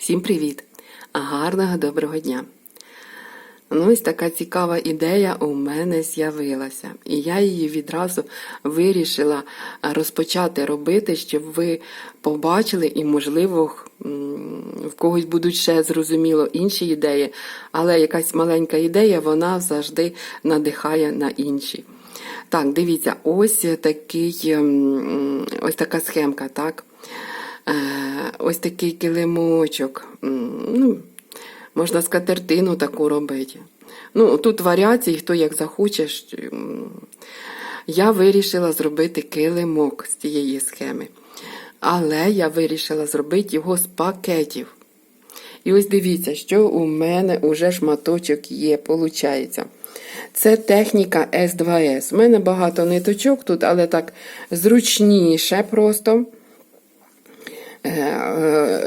Всім привіт! Гарного доброго дня! Ну, ось така цікава ідея у мене з'явилася. І я її відразу вирішила розпочати робити, щоб ви побачили і, можливо, в когось будуть ще зрозуміло інші ідеї, але якась маленька ідея, вона завжди надихає на інші. Так, дивіться, ось такий, ось така схемка, так? Е, Ось такий килимочок. Ну, можна скатертину таку робити. Ну, тут варіації, хто як захоче. Я вирішила зробити килимок з цієї схеми. Але я вирішила зробити його з пакетів. І ось дивіться, що у мене уже шматочок є, виходить. Це техніка С2С. У мене багато ниточок тут, але так зручніше просто.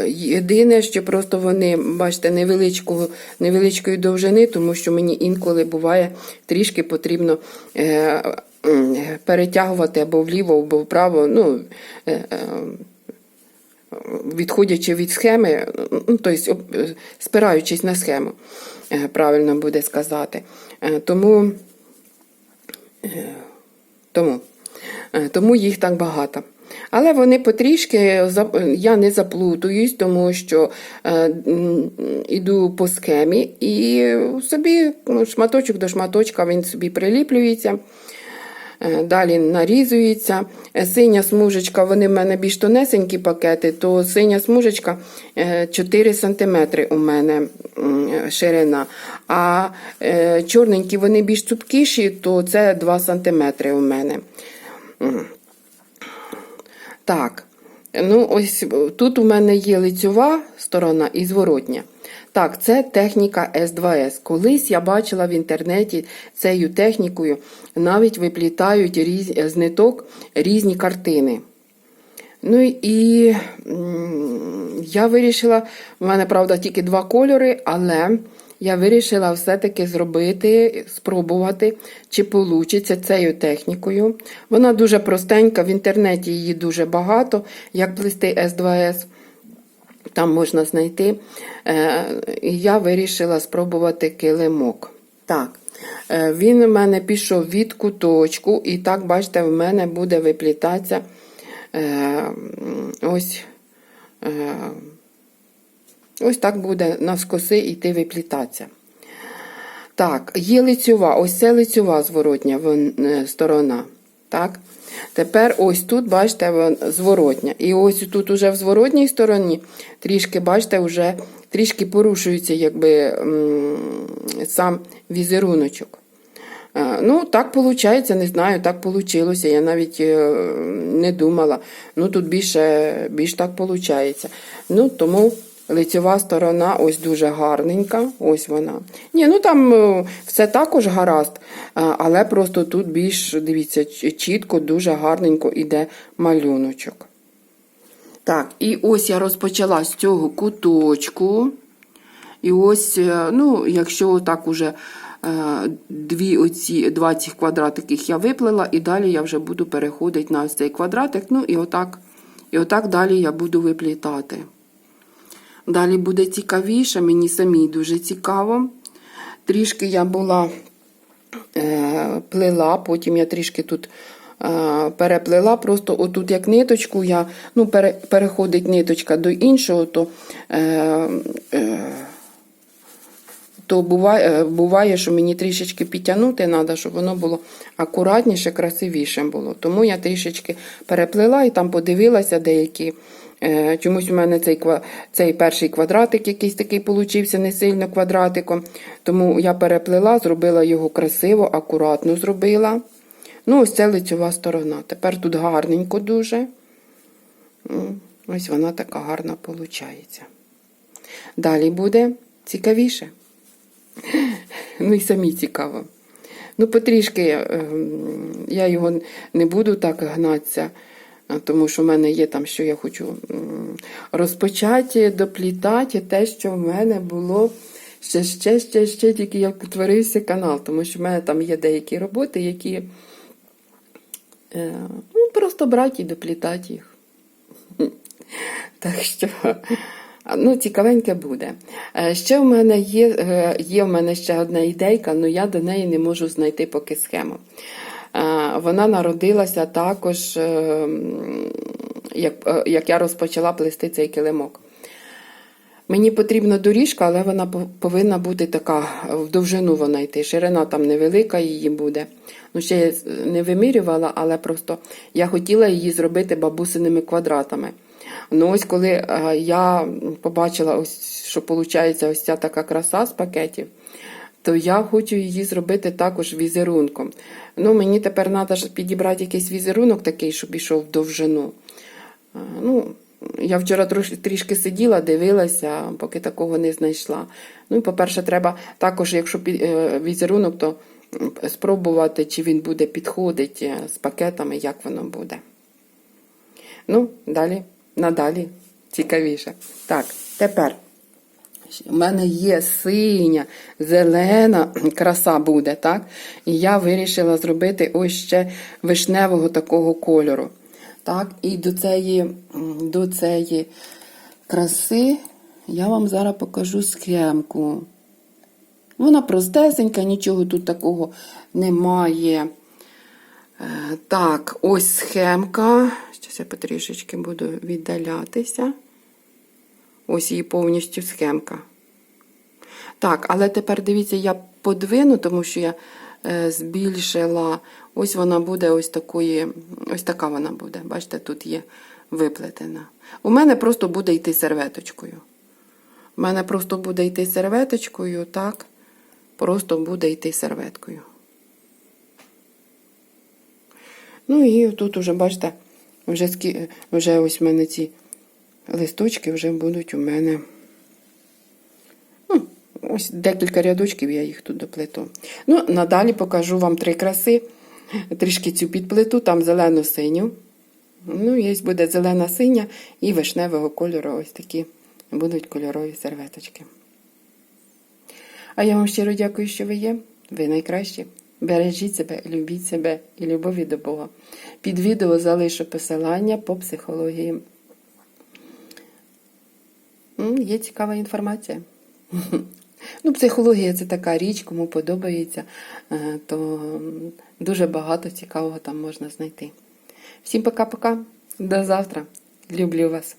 Єдине, що просто вони, бачите, невеличкого, невеличкої довжини, тому що мені інколи буває трішки потрібно е, перетягувати або вліво, або вправо. ну, е, е, Відходячи від схеми, ну, тобто спираючись на схему, правильно буде сказати. Тому, тому, тому їх так багато. Але вони потрішки я не заплутуюсь, тому що е, іду по схемі і собі ну, шматочок до шматочка він собі приліплюється. Е, Далі нарізується. Е, Синя смужечка, вони в мене більш тонесенькі пакети, то синя смужечка е, 4 см у мене ширина. А е, чорненькі вони більш цупкіші, то це 2 см у мене. Так, ну ось тут у мене є лицьова сторона і зворотня. Так, це техніка С2С. Колись я бачила в інтернеті цією технікою навіть виплітають різ... з ниток різні картини. Ну і я вирішила, в мене, правда, тільки два кольори, але я вирішила все-таки зробити, спробувати, чи вийде цією технікою. Вона дуже простенька, в інтернеті її дуже багато, як плести С2С. Там можна знайти. Е, І я вирішила спробувати килимок. Так, е, він у мене пішов від куточку, і так, бачите, в мене буде виплітатися е, ось. Ось так буде навскоси йти виплітатися. Так, є лицьова, ось це лицьова зворотня е, сторона. Так? Тепер ось тут, бачите, зворотня. І ось тут уже в зворотній стороні трішки, бачите, вже трішки порушується якби, сам візеруночок. Е, Ну, так виходить, не знаю, так вийшло. Я навіть е, не думала. Ну, тут більше, більш так виходить. Ну, тому лицьова сторона ось дуже гарненька. Ось вона. Ні, ну там е, все також гаразд, е, але просто тут більш, дивіться, чітко, дуже гарненько іде малюночок. Так, і ось я розпочала з цього куточку. І ось, е, ну, якщо так уже дві оці, два цих квадратиків я виплела, і далі я вже буду переходити на ось цей квадратик. Ну, і отак, і отак далі я буду виплітати. Далі буде цікавіше, мені самій дуже цікаво. Трішки я була е, плела, потім я трішки тут е, переплела. Просто отут як ниточку, я, ну, пере, переходить ниточка до іншого, то, е, е, то буває, е, буває, що мені трішечки підтягнути треба, щоб воно було акуратніше, красивіше було. Тому я трішечки переплела і там подивилася деякі. Е, Чомусь у мене цей, цей перший квадратик якийсь такий получився, не сильно квадратиком. Тому я переплела, зробила його красиво, акуратно зробила. Ну, ось це лицьова сторона. Тепер тут гарненько дуже. Ось вона така гарна виходить. Далі буде цікавіше. Ну і самі цікаво. Ну, потрішки ем, я його не буду так гнатися, тому що в мене є там, що я хочу розпочати, доплітати те, що в мене було ще, ще, ще, ще тільки як утворився канал, тому що в мене там є деякі роботи, які е, ну, просто брати і доплітати їх. Так що Ну, цікавеньке буде. Е, Ще в мене є, е, є в мене ще одна ідейка, але я до неї не можу знайти поки схему. Е, Вона народилася також, е, як, е, як я розпочала плести цей килимок. Мені потрібна доріжка, але вона повинна бути така в довжину вона йти. Ширина там невелика її буде. Ну, ще я не вимірювала, але просто я хотіла її зробити бабусиними квадратами. Ну, ось коли я побачила, ось, що виходить ось ця така краса з пакетів, то я хочу її зробити також візерунком. Ну, мені тепер треба підібрати якийсь візерунок такий, щоб ішов в довжину. Ну, я вчора трішки сиділа, дивилася, поки такого не знайшла. Ну, по-перше, треба також, якщо е, візерунок, то спробувати, чи він буде підходити е, з пакетами, як воно буде. Ну, далі, надалі цікавіше. Так, тепер. У мене є синя, зелена краса буде, так? І я вирішила зробити ось ще вишневого такого кольору. Так, і до цієї, до цієї краси я вам зараз покажу схемку. Вона простесенька, нічого тут такого немає. Е, Так, ось схемка. Зараз я потрішечки буду віддалятися. Ось її повністю схемка. Так, але тепер дивіться, я подвину, тому що я е, збільшила. Ось вона буде ось такої, ось така вона буде. Бачите, тут є виплетена. У мене просто буде йти серветочкою. У мене просто буде йти серветочкою, так. Просто буде йти серветкою. Ну і тут уже, бачите, вже, вже ось в мене ці листочки вже будуть у мене. Ну, ось декілька рядочків я їх тут доплету. Ну, надалі покажу вам три краси. Трішки цю підплету, там зелено-синю. Ну, є буде зелена синя і вишневого кольору. Ось такі будуть кольорові серветочки. А я вам щиро дякую, що ви є. Ви найкращі. Бережіть себе, любіть себе і любові до Бога. Під відео залишу посилання по психології. Є цікава інформація. Ну, психологія це така річ, кому подобається, е, то дуже багато цікавого там можна знайти. Всім пока-пока. До завтра. Люблю вас.